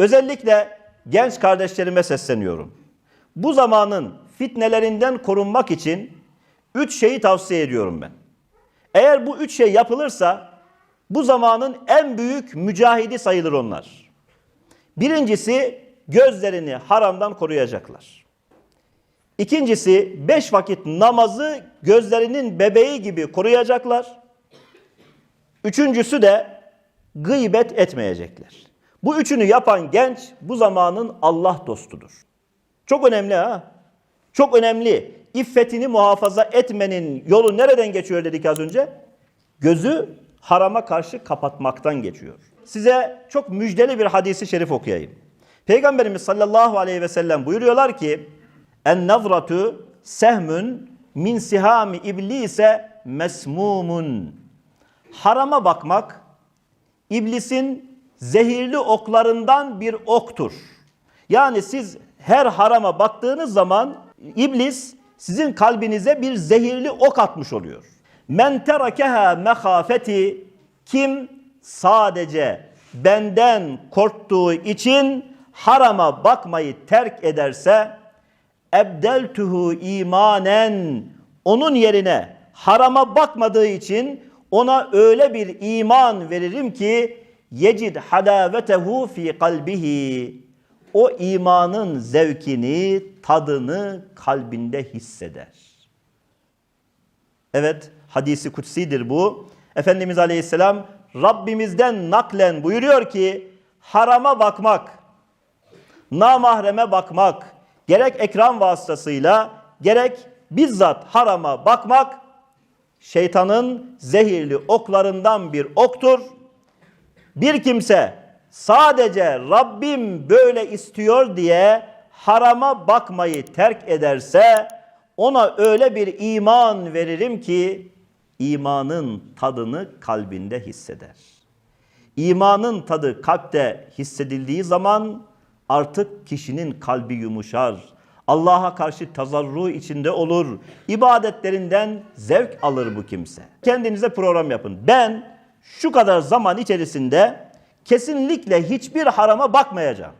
Özellikle genç kardeşlerime sesleniyorum. Bu zamanın fitnelerinden korunmak için üç şeyi tavsiye ediyorum ben. Eğer bu üç şey yapılırsa bu zamanın en büyük mücahidi sayılır onlar. Birincisi gözlerini haramdan koruyacaklar. İkincisi beş vakit namazı gözlerinin bebeği gibi koruyacaklar. Üçüncüsü de gıybet etmeyecekler. Bu üçünü yapan genç bu zamanın Allah dostudur. Çok önemli ha. Çok önemli. İffetini muhafaza etmenin yolu nereden geçiyor dedik az önce? Gözü harama karşı kapatmaktan geçiyor. Size çok müjdeli bir hadisi şerif okuyayım. Peygamberimiz sallallahu aleyhi ve sellem buyuruyorlar ki en nazratu sehmun min sihami iblise mesmumun. Harama bakmak iblisin zehirli oklarından bir oktur. Yani siz her harama baktığınız zaman iblis sizin kalbinize bir zehirli ok atmış oluyor. Men terakeha mehafeti kim sadece benden korktuğu için harama bakmayı terk ederse ebdeltuhu imanen onun yerine harama bakmadığı için ona öyle bir iman veririm ki yecid halavetehu fi kalbihi o imanın zevkini, tadını kalbinde hisseder. Evet, hadisi kutsidir bu. Efendimiz Aleyhisselam Rabbimizden naklen buyuruyor ki harama bakmak, namahreme bakmak, gerek ekran vasıtasıyla gerek bizzat harama bakmak şeytanın zehirli oklarından bir oktur. Bir kimse sadece Rabbim böyle istiyor diye harama bakmayı terk ederse ona öyle bir iman veririm ki imanın tadını kalbinde hisseder. İmanın tadı kalpte hissedildiği zaman artık kişinin kalbi yumuşar. Allah'a karşı tazarru içinde olur. İbadetlerinden zevk alır bu kimse. Kendinize program yapın. Ben şu kadar zaman içerisinde kesinlikle hiçbir harama bakmayacağım.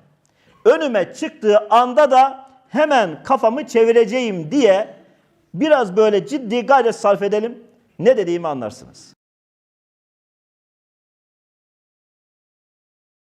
Önüme çıktığı anda da hemen kafamı çevireceğim diye biraz böyle ciddi gayret sarf edelim. Ne dediğimi anlarsınız.